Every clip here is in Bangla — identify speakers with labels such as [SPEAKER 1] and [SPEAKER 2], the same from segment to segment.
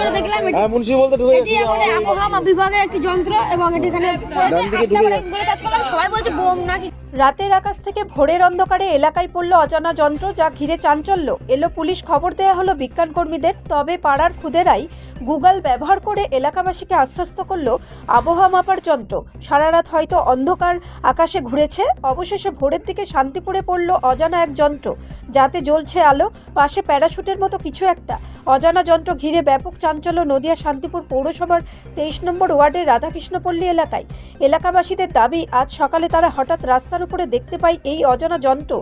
[SPEAKER 1] করে দেখলাম এটি-
[SPEAKER 2] হ্যাঁ মুন্সি বলতে ঢুকে
[SPEAKER 1] এটি আসলে আবহাওয়া বিভাগের একটি যন্ত্র এবং এটি এখানে গুগলে সার্চ করলাম সবাই বলছে বোম নাকি।
[SPEAKER 3] রাতের আকাশ থেকে ভোরের অন্ধকারে এলাকায় পড়ল অজানা যন্ত্র যা ঘিরে চাঞ্চল্য। এলো পুলিশ খবর দেয়া হলো বিজ্ঞান কর্মীদের তবে পাড়ার খুদেরাই গুগল ব্যবহার করে এলাকাবাসীকে আশ্বস্ত করল আবহাওয়া মাপার যন্ত্র। সারা রাত হয়তো অন্ধকার আকাশে ঘুরেছে। অবশেষে ভোরের দিকে শান্তিপুরে পড়ল অজানা এক যন্ত্র। যাতে জ্বলছে আলো পাশে প্যারাশুটের মতো কিছু একটা। অজানা যন্ত্র ঘিরে ব্যাপক চাঞ্চল্য নদিয়া শান্তিপুর পৌরসভার তেইশ নম্বর ওয়ার্ডের রাধাকৃষ্ণপল্লী এলাকায়। এলাকাবাসীদের দাবি, আজ সকালে তারা হঠাৎ রাস্তার উপরে দেখতে পায় এই অজানা যন্ত্র।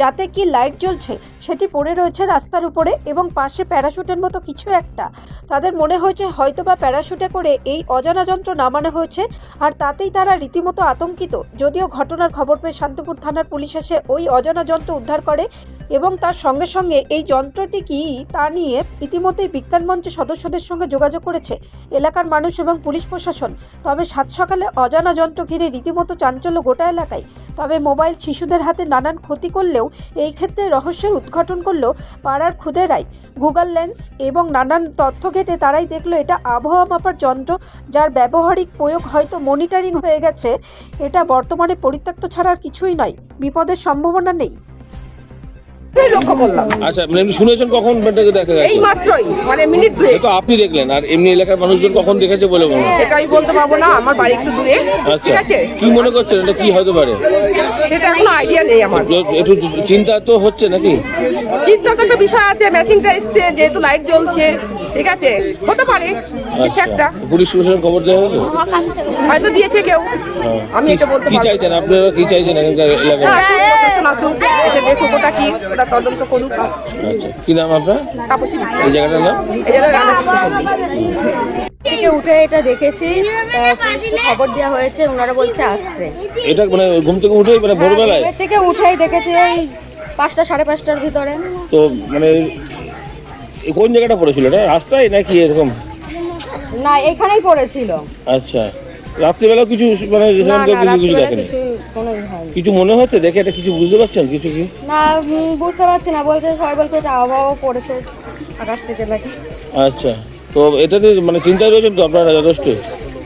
[SPEAKER 3] যাতে কি লাইট জ্বলছে, সেটি পড়ে রয়েছে রাস্তার উপরে এবং পাশে প্যারাশুটের মতো কিছু একটা। তাদের মনে হয়েছে হয়তোবা প্যারাশুটে করে এই অজানা যন্ত্র নামানো হয়েছে, আর তাতেই তারা রীতিমতো আতঙ্কিত। যদিও ঘটনার খবর পেয়ে শান্তিপুর থানার পুলিশ এসে ওই অজানা যন্ত্র উদ্ধার করে। এবং তার সঙ্গে সঙ্গে এই যন্ত্রটি কি তা নিয়ে ইতিমধ্যেই বিজ্ঞান মঞ্চের সদস্যদের সঙ্গে যোগাযোগ করেছে এলাকার মানুষ এবং পুলিশ প্রশাসন। তবে সাত সকালে অজানা যন্ত্র ঘিরে রীতিমতো চাঞ্চল্য গোটা এলাকায়। তবে মোবাইল শিশুদের হাতে নানান ক্ষতি করলেও এই ক্ষেত্রে রহস্যের উদ্ঘাটন করল পাড়ার খুদেরাই গুগল লেন্স এবং নানান তথ্য ঘেটে তারাই দেখল এটা আবহাওয়া মাপার যন্ত্র যার ব্যবহারিক প্রয়োগ হয়তো মনিটরিং হয়ে গেছে। এটা বর্তমানে পরিত্যক্ত ছাড়া আর কিছুই নয়। বিপদের সম্ভাবনা নেই।
[SPEAKER 4] লক্ষ্য করলাম।
[SPEAKER 2] আচ্ছা মানে শুনেছেন কখন? এটাকে দেখা
[SPEAKER 4] এই মাত্রই মানে মিনিট দুয়ে
[SPEAKER 2] তো আপনি দেখলেন আর এমনি এলাকার মানুষজন কখন দেখেছে বলে মনে হয়?
[SPEAKER 4] সেটা আমি বলতে পারব না আমার বাড়ি একটু দূরে
[SPEAKER 2] আচ্ছা।
[SPEAKER 4] ঠিক আছে?
[SPEAKER 2] কি মনে করছেন? এটা কি হতে পারে?
[SPEAKER 4] সেটা কোনো আইডিয়া নেই আমার।
[SPEAKER 2] একটু চিন্তা তো হচ্ছে নাকি?
[SPEAKER 4] চিন্তা তো একটা বিষয় আছে মেশিনটা এসছে যেহেতু লাইট জ্বলছে ঠিক আছে? হতে পারে কিছু একটা।
[SPEAKER 2] আচ্ছা পুলিশ প্রশাসন খবর দেওয়া হয়েছে?
[SPEAKER 4] হয়তো দিয়েছে কেউ। আমি এটা বলতে
[SPEAKER 2] কি চাইছেন? আপনারা কি চাইছেন এখানকার এলাকায়?
[SPEAKER 4] হ্যাঁ আসুক, এসে দেখুক ওটা কি ওটা তদন্ত করুক।
[SPEAKER 2] আচ্ছা কি নাম আপনার?
[SPEAKER 4] তাপসী বিশ্বাস।
[SPEAKER 2] এই জায়গাটার নাম?
[SPEAKER 4] এই জন্য রাধাকৃষ্ণ পল্লী।
[SPEAKER 5] থেকে উঠে এটা দেখেছি তা পুলিশকে খবর দেওয়া হয়েছে ওনারা বলছে আসছে।
[SPEAKER 2] এটা মানে ঘুম থেকে উঠে মানে ভোরবেলায়?
[SPEAKER 5] ঘুমের থেকে উঠেই দেখেছি ওই পাঁচটা সাড়ে পাঁচটার ভিতরে।
[SPEAKER 2] তো মানে এ কোন জায়গাটা পড়েছিল? এটা রাস্তায় নাকি এরকম?
[SPEAKER 5] না এখানেই পড়েছিল।
[SPEAKER 2] আচ্ছা। রাত্রিবেলা কিছু মানে
[SPEAKER 5] না না
[SPEAKER 2] কিছু কিছু দেখেনি?
[SPEAKER 5] কিছু কোনো হয়নি।
[SPEAKER 2] কিছু মনে হচ্ছে? দেখে এটা কিছু বুঝতে পারছেন? কিছু কি?
[SPEAKER 5] না উম, বুঝতে পারছি না। বলছে সবাই বলছে এটা আবহাওয়া পড়েছে আকাশ থেকে নাকি।
[SPEAKER 2] আচ্ছা। তো এটা নিয়ে মানে চিন্তায় রয়েছেন তো আপনারা যথেষ্ট?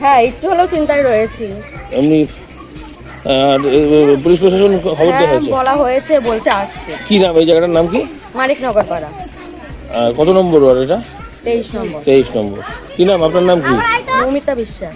[SPEAKER 5] হ্যাঁ একটু হলেও চিন্তায় রয়েছি।
[SPEAKER 2] এমনি আর এ, পুলিশ প্রশাসন খবর দেওয়া
[SPEAKER 5] হ্যাঁ
[SPEAKER 2] হয়েছে?
[SPEAKER 5] বলা হয়েছে বলছে আসছে।
[SPEAKER 2] কি নাম? এই জায়গাটার নাম কি?
[SPEAKER 5] মানিকনগর পাড়া
[SPEAKER 2] আর কত নম্বর ওয়ার্ড এটা?
[SPEAKER 5] তেইশ নম্বর।
[SPEAKER 2] তেইশ নম্বর। কি নাম? আপনার নাম কি?
[SPEAKER 5] মৌমিতা বিশ্বাস।